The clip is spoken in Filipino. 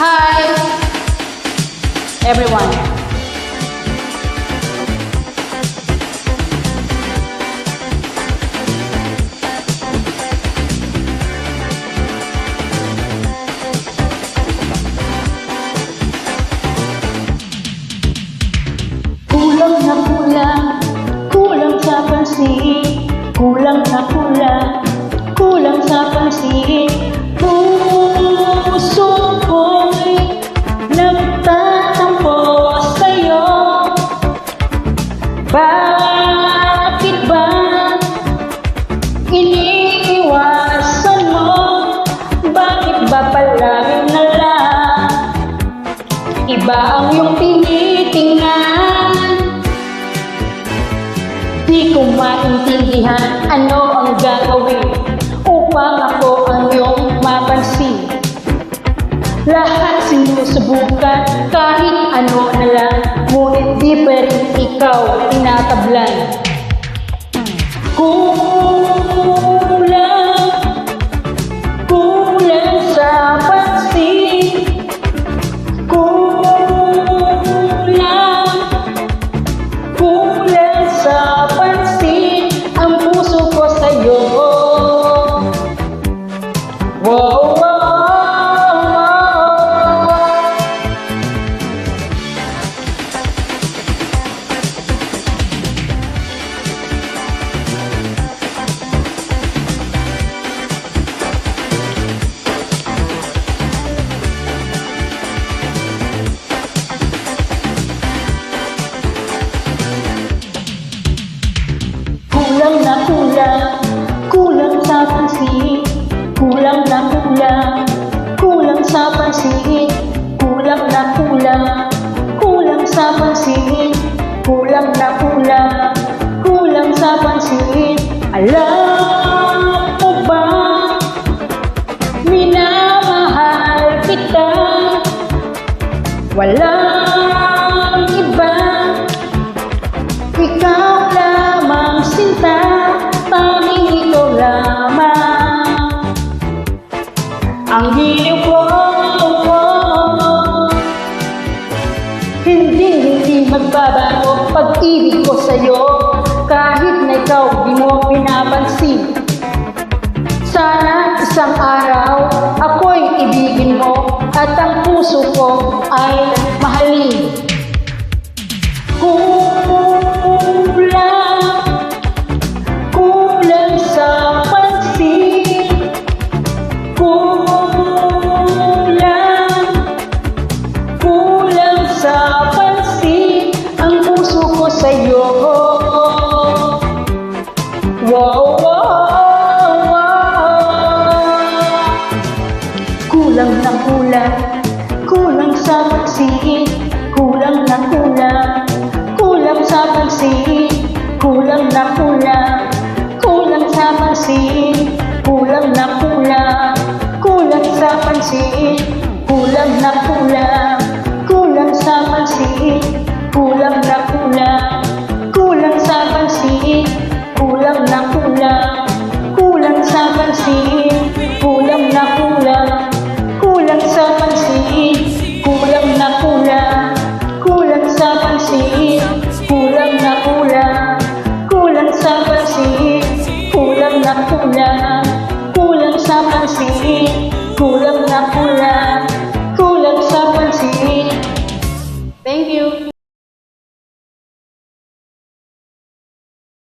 Hi, everyone. Kulang na kulang, kulang sa pansin, kulang na kulang, kulang sa pansin. Iba ang iyong tinitingnan? Di ko maintindihan ano ang gagawin upang ako ang iyong mapansin. Lahat sinusubukan kahit ano na lang, ngunit di pa rin ikaw Kulang kulang sa pansin, kulang na kulang, kulang sa pansin, kulang na kulang, kulang sa pansin, kulang na kulang, kulang sa pansin. Alam mo ba, minamahal kita, walang Ang hiling ko Hindi, hindi magbabago pag-ibig ko sa'yo. Kahit na ikaw di mo pinapansin. Sana isang araw Kulang na kulang, kulang sa pagsihin, kulang sa pagsihin, kulang na kulang, kulang sa pagsihin, kulang na kulang, kulang sa pagsihin, kulang na kulang sa